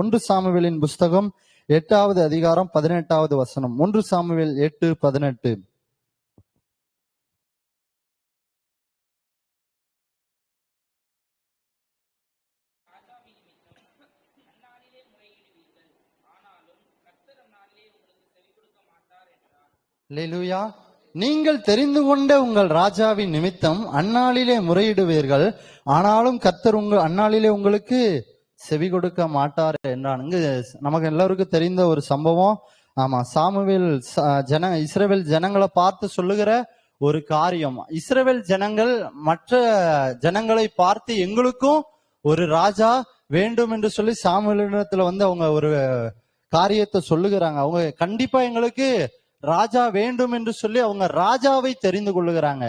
ஒன்று சாமுவேலின் புஸ்தகம் எட்டாவது அதிகாரம் பதினெட்டாவது வசனம். ஒன்று சாமுவேல் எட்டு பதினெட்டு. லெலுயா நீங்கள் தெரிந்து கொண்ட உங்கள் ராஜாவின் நிமித்தம் அந்நாளிலே முறையிடுவீர்கள். ஆனாலும் கத்தர் உங்கள் அந்நாளிலே உங்களுக்கு செவி கொடுக்க மாட்டார் என்றான் இங்கு நமக்கு எல்லாருக்கும் தெரிந்த ஒரு சம்பவம். ஆமா சாமுவேல் ஜன இஸ்ரேவேல் ஜனங்களை பார்த்து சொல்லுகிற ஒரு காரியம். இஸ்ரேவேல் ஜனங்கள் மற்ற ஜனங்களை பார்த்து எங்களுக்கும் ஒரு ராஜா வேண்டும் என்று சொல்லி சாமுவேலிடத்துல வந்து அவங்க ஒரு காரியத்தை சொல்லுகிறாங்க. அவங்க கண்டிப்பா எங்களுக்கு ராஜா வேண்டும் என்று சொல்லி அவங்க ராஜாவை தெரிந்து கொள்ளுகிறாங்க.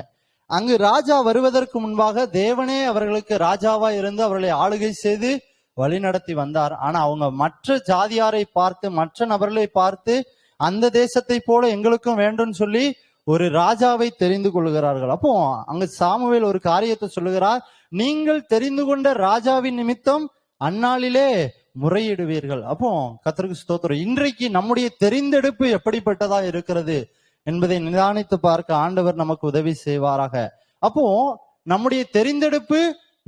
அங்கு ராஜா வருவதற்கு முன்பாக தேவனே அவர்களுக்கு ராஜாவா இருந்து அவர்களை ஆளுகை செய்து வழிநடத்தி வந்தார். ஆனா அவங்க மற்ற ஜாதியாரை பார்த்து மற்ற நபர்களை பார்த்து அந்த தேசத்தை போல எங்களுக்கும் வேண்டும்னு சொல்லி ஒரு ராஜாவை தெரிந்து கொள்கிறார்கள். அப்போ அங்கு சாமுவேல் ஒரு காரியத்தை சொல்லுகிறார். நீங்கள் தெரிந்து கொண்ட ராஜாவின் நிமித்தம் அந்நாளிலே முறையிடுவீர்கள். அப்போ கத்தருக்கு ஸ்தோத்திரம். இன்றைக்கு நம்முடைய தெரிந்தெடுப்பு எப்படிப்பட்டதா இருக்கிறது என்பதை நிதானித்து பார்க்க ஆண்டவர் நமக்கு உதவி செய்வாராக. அப்போ நம்முடைய தெரிந்தெடுப்பு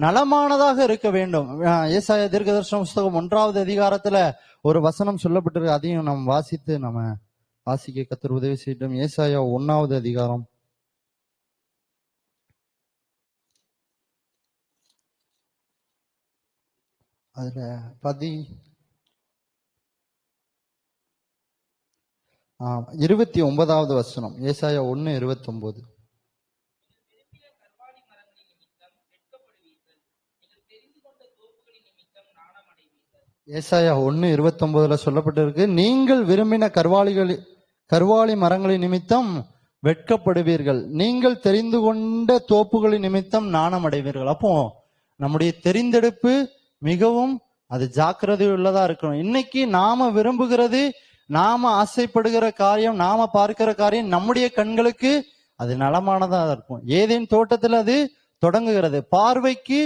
நலமானதாக இருக்க வேண்டும். ஏசாய தீர்க்கதர்ஷன புஸ்தகம் ஒன்றாவது அதிகாரத்துல ஒரு வசனம் சொல்லப்பட்டிருக்கு. அதையும் நாம் வாசித்து நம்ம வாசிக்க கத்தர் உதவி செய்யட்டும். ஏசாயா ஒன்னாவது அதிகாரம். அதுல பதி ஆ, இருபத்தி ஒன்பதாவது வசனம். ஏசாயா ஒன்னு இருபத்தி ஒன்பது ஏசாயா ஒன்று இருபத்தொம்போதில் சொல்லப்பட்டிருக்கு நீங்கள் விரும்பின கர்வாலிகள் கர்வாலி மரங்களின் நிமித்தம் வெட்கப்படுவீர்கள். நீங்கள் தெரிந்து கொண்ட தோப்புகளின் நிமித்தம் நாணம் அடைவீர்கள். அப்போ நம்முடைய தெரிந்தெடுப்பு மிகவும் அது ஜாக்கிரதை உள்ளதா இருக்கணும். இன்னைக்கு நாம விரும்புகிறது நாம ஆசைப்படுகிற காரியம் நாம பார்க்கிற காரியம் நம்முடைய கண்களுக்கு அது நலமானதா இருக்கும். ஏதேன் தோட்டத்தில் அது தொடங்குகிறது. பார்வைக்கு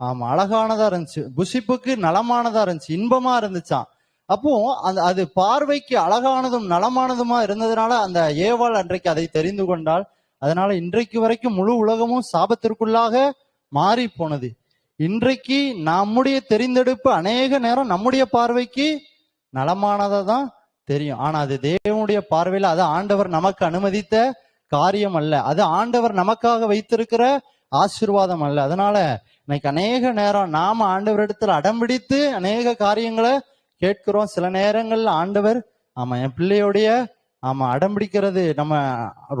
ஆமா அழகானதா இருந்துச்சு. புசிப்புக்கு நலமானதா இருந்துச்சு. இன்பமா இருந்துச்சாம். அப்போ அந்த அது பார்வைக்கு அழகானதும் நலமானதுமா இருந்ததுனால அந்த ஏவாள் அன்றைக்கு அதை தெரிந்து கொண்டால் அதனால இன்றைக்கு வரைக்கும் முழு உலகமும் சாபத்திற்குள்ளாக மாறி போனது. இன்றைக்கு நம்முடைய தெரிந்தெடுப்பு அநேக நேரம் நம்முடைய பார்வைக்கு நலமானதா தான் தெரியும். ஆனா அது தேவனுடைய பார்வையில அது ஆண்டவர் நமக்கு அனுமதித்த காரியம் அல்ல. அது ஆண்டவர் நமக்காக வைத்திருக்கிற ஆசீர்வாதம் அல்ல. அதனால இன்னைக்கு அநேக நேரம் நாம ஆண்டவரிடத்துல அடம்பிடித்து அநேக காரியங்களை கேட்கிறோம். சில நேரங்கள்ல ஆண்டவர் ஆமா என் பிள்ளையோடைய ஆமா அடம்பிடிக்கிறது நம்ம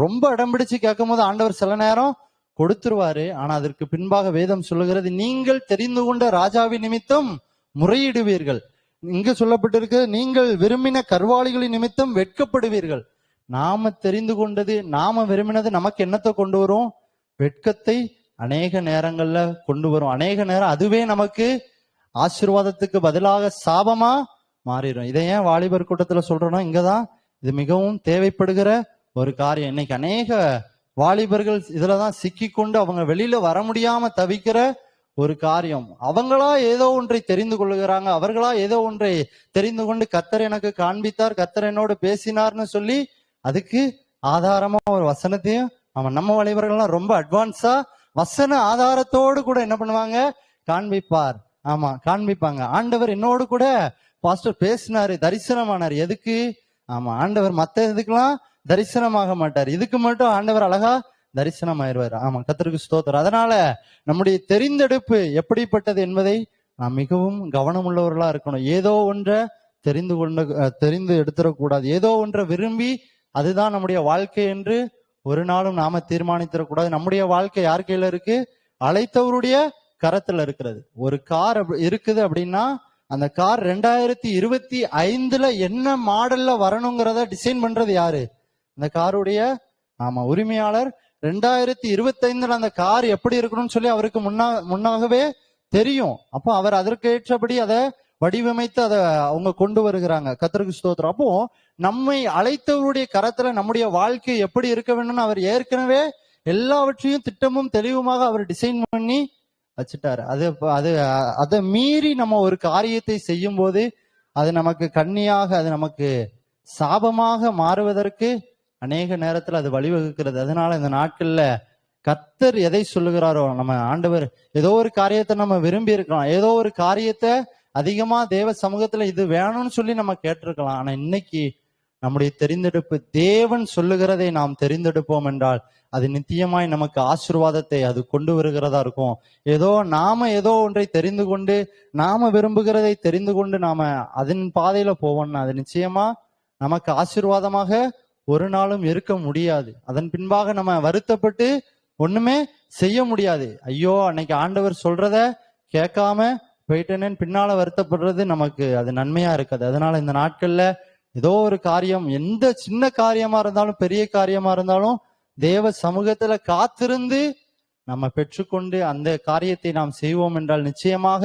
ரொம்ப அடம்பிடிச்சு கேட்கும் போது ஆண்டவர் சில நேரம் கொடுத்துருவாரு. ஆனா அதற்கு பின்பாக வேதம் சொல்லுகிறது நீங்கள் தெரிந்து கொண்ட ராஜாவின் நிமித்தம் முறையிடுவீர்கள். இங்கு சொல்லப்பட்டிருக்கு நீங்கள் விரும்பின கர்வாளிகளின் நிமித்தம் வெட்கப்படுவீர்கள். நாம தெரிந்து கொண்டது நாம விரும்பினது நமக்கு என்னத்தை கொண்டு வரும்? வெட்கத்தை அநேக நேரங்கள்ல கொண்டு வரும். அநேக நேரம் அதுவே நமக்கு ஆசீர்வாதத்துக்கு பதிலாக சாபமா மாறிடும். இதை ஏன் வாலிபர் கூட்டத்துல சொல்றோம்னா இங்கதான் இது மிகவும் தேவைப்படுகிற ஒரு காரியம். இன்னைக்கு அநேக வாலிபர்கள் இதுலதான் சிக்கிக்கொண்டு அவங்க வெளியில வர முடியாம தவிக்கிற ஒரு காரியம். அவங்களா ஏதோ ஒன்றை தெரிந்து கொள்ளுகிறாங்க அவர்களா ஏதோ ஒன்றை தெரிந்து கொண்டு கத்தர் எனக்கு காண்பித்தார் கத்தர் என்னோடு பேசினார்னு சொல்லி அதுக்கு ஆதாரமா ஒரு வசனத்தையும் அவன் நம்ம வாலிபர்கள்லாம் ரொம்ப அட்வான்ஸா வசன ஆதாரத்தோடு கூட என்ன பண்ணுவாங்க? காண்பிப்பார். ஆமா காண்பிப்பாங்க. ஆண்டவர் என்னோடு கூட பாஸ்டர் பேசினாரு தரிசனமானார். எதுக்கு? ஆமா ஆண்டவர் மத்த இதுக்கெல்லாம் தரிசனமாக மாட்டார். இதுக்கு மட்டும் ஆண்டவர் அழகா தரிசனம் ஆயிடுவார் ஆமா கத்தருக்கு ஸ்தோத்திரம். அதனால நம்முடைய தெரிந்தெடுப்பு எப்படிப்பட்டது என்பதை நாம் மிகவும் கவனமுள்ளவர்களா இருக்கணும். ஏதோ ஒன்றை தெரிந்து கொண்டு தெரிந்து எடுத்துடக்கூடாது. ஏதோ ஒன்றை விரும்பி அதுதான் நம்முடைய வாழ்க்கை என்று ஒரு நாளும் நாம தீர்மானித்திடக்கூடாது. நம்முடைய வாழ்க்கை யார் கையில இருக்கு? அழைத்தவருடைய கரத்துல இருக்கிறது. ஒரு கார் இருக்குது அப்படின்னா அந்த கார் ரெண்டாயிரத்தி இருபத்தி ஐந்துல என்ன மாடல்ல வரணுங்கிறத டிசைன் பண்றது யாரு? இந்த காருடைய ஆமா உரிமையாளர். ரெண்டாயிரத்தி இருபத்தி ஐந்துல அந்த கார் எப்படி இருக்கணும்னு சொல்லி அவருக்கு முன்னா முன்னாகவே தெரியும். அப்போ அவர் அதற்கு ஏற்றபடி அதை வடிவமைத்து அதை அவங்க கொண்டு வருகிறாங்க. கத்திரிக்கு ஸ்தோத்திரம். அப்போ நம்மை அழைத்தவருடைய கரத்துல நம்முடைய வாழ்க்கை எப்படி இருக்க வேணும்னு அவர் ஏற்கனவே எல்லாவற்றையும் திட்டமும் தெளிவுமாக அவர் டிசைன் பண்ணி வச்சுட்டாரு. அது அது அதை மீறி நம்ம ஒரு காரியத்தை செய்யும் போது அது நமக்கு கண்ணியாக அது நமக்கு சாபமாக மாறுவதற்கு அநேக நேரத்துல அது வழிவகுக்கிறது. அதனால இந்த நாட்கள்ல கத்தர் எதை சொல்லுகிறாரோ நம்ம ஆண்டவர் ஏதோ ஒரு காரியத்தை நம்ம விரும்பி இருக்கலாம். ஏதோ ஒரு காரியத்தை அதிகமா தேவ சமூகத்துல இது வேணும்னு சொல்லி நம்ம கேட்டிருக்கலாம். ஆனா இன்னைக்கு நம்முடைய தெரிந்தெடுப்பு தேவன் சொல்லுகிறதை நாம் தெரிந்தெடுப்போம் என்றால் அது நித்தியமாய் நமக்கு ஆசிர்வாதத்தை அது கொண்டு வருகிறதா இருக்கும். ஏதோ நாம ஏதோ ஒன்றை தெரிந்து கொண்டு நாம விரும்புகிறதை தெரிந்து கொண்டு நாம அதன் பாதையில போவோம்னா அது நிச்சயமா நமக்கு ஆசீர்வாதமாக ஒரு நாளும் இருக்க முடியாது. அதன் பின்பாக நம்ம வருத்தப்பட்டு ஒண்ணுமே செய்ய முடியாது. ஐயோ அன்னைக்கு ஆண்டவர் சொல்றத கேட்காம போயிட்டேனேன்னு பின்னால வருத்தப்படுறது நமக்கு அது நன்மையா இருக்காது. அதனால இந்த நாட்கள்ல ஏதோ ஒரு காரியம் எந்த சின்ன காரியமா இருந்தாலும் பெரிய காரியமா இருந்தாலும் தேவ சமூகத்துல காத்திருந்து நம்ம பெற்றுக்கொண்டு அந்த காரியத்தை நாம் செய்வோம் என்றால் நிச்சயமாக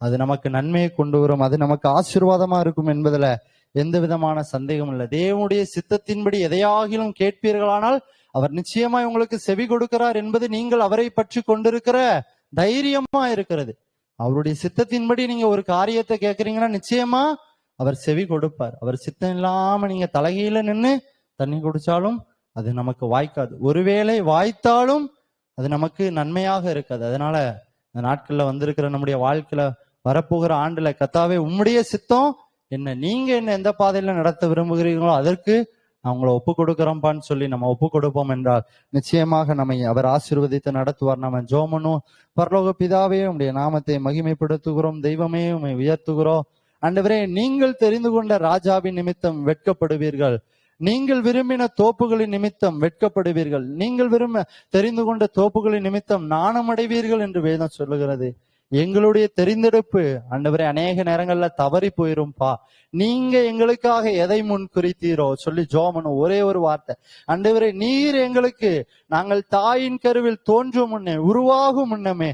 அது நமக்கு நன்மையை கொண்டு வரும். அது நமக்கு ஆசீர்வாதமா இருக்கும் என்பதுல எந்த விதமான சந்தேகம் இல்லை. தேவனுடைய சித்தத்தின்படி எதையாகிலும் கேட்பீர்களானால் அவர் நிச்சயமாய் உங்களுக்கு செவி கொடுக்கிறார் என்பது நீங்கள் அவரை பற்றி கொண்டிருக்கிற தைரியமா இருக்கிறது. அவருடைய சித்தத்தின்படி நீங்க ஒரு காரியத்தை கேட்கறீங்கன்னா நிச்சயமா அவர் செவி கொடுப்பார். அவர் சித்தம் இல்லாம நீங்க தலைகீழ நின்று தண்ணி குடிச்சாலும் அது நமக்கு வாய்க்காது. ஒருவேளை வாய்த்தாலும் அது நமக்கு நன்மையாக இருக்காது. அதனால இந்த நாட்கள்ல வந்திருக்கிற நம்முடைய வாழ்க்கையில வரப்போகிற ஆண்டுல கத்தாவே உம்முடைய சித்தம் என்ன நீங்க என்ன எந்த பாதையில நடத்த விரும்புகிறீங்களோ அதற்கு நான் உங்களை ஒப்பு கொடுக்குறோம்பான்னு சொல்லி நம்ம ஒப்பு கொடுப்போம் என்றால் நிச்சயமாக நம்மை அவர் ஆசீர்வதித்து நடத்துவார். நம்ம ஜோமனும் பரலோக பிதாவே உடைய நாமத்தை மகிமைப்படுத்துகிறோம். தெய்வமே உண்மை உயர்த்துகிறோம். அண்டவரே நீங்கள் தெரிந்து கொண்ட ராஜாவின் நிமித்தம் வெட்கப்படுவீர்கள். நீங்கள் விரும்பின தோப்புகளின் நிமித்தம் வெட்கப்படுவீர்கள். நீங்கள் விரும்ப தெரிந்து கொண்ட தோப்புகளின் நிமித்தம் நாணமடைவீர்கள் என்று வேதம் சொல்லுகிறது. எங்களுடைய தெரிந்தெடுப்பு அண்டவரே அநேக நேரங்கள்ல தவறி போயிரும்பா. நீங்க எங்களுக்காக எதை முன் குறித்தீரோ? சொல்லி ஜோமனும் ஒரே ஒரு வார்த்தை. அண்டவரே நீர் எங்களுக்கு நாங்கள் தாயின் கருவில் தோன்றும் முன்னே உருவாகும் முன்னமே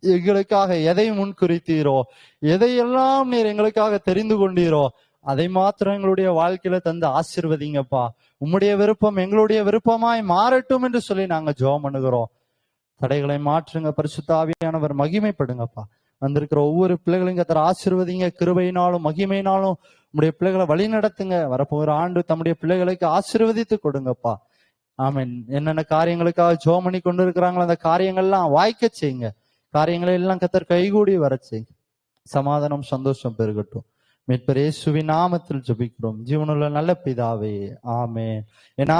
எங்களுக்காக எதை முன்குறித்தீரோ எதையெல்லாம் நீர் எங்களுக்காக தெரிந்து கொண்டீரோ அதை மாத்திரம் எங்களுடைய வாழ்க்கையில தந்து ஆசிர்வதிங்கப்பா. உம்முடைய விருப்பம் எங்களுடைய விருப்பமாய் மாறட்டும் என்று சொல்லி நாங்க ஜோம் பண்ணுகிறோம். தடைகளை மாற்றுங்க பரிசுத்தாவியானவர் மகிமைப்படுங்கப்பா. வந்திருக்கிற ஒவ்வொரு பிள்ளைகளையும் கத்திர ஆசிர்வதிங்க கிருபையினாலும் மகிமையினாலும் உம்முடைய பிள்ளைகளை வழி நடத்துங்க. வரப்போகிற ஆண்டு தம்முடைய பிள்ளைகளுக்கு ஆசீர்வதித்து கொடுங்கப்பா. ஆமென். என்னென்ன காரியங்களுக்காக ஜோம் பண்ணி கொண்டு இருக்கிறாங்களோ அந்த காரியங்கள்லாம் வாய்க்க செய்யுங்க. காரியங்களை எல்லாம் கத்தர் கைகூடி வர சமாதானம் சந்தோஷம் பெருகட்டும். மீட்பர் சுவி நாமத்தில் ஜெபிக்கிறோம். ஜீவனுள்ள நல்ல பிதாவே ஆமே ஏன்னா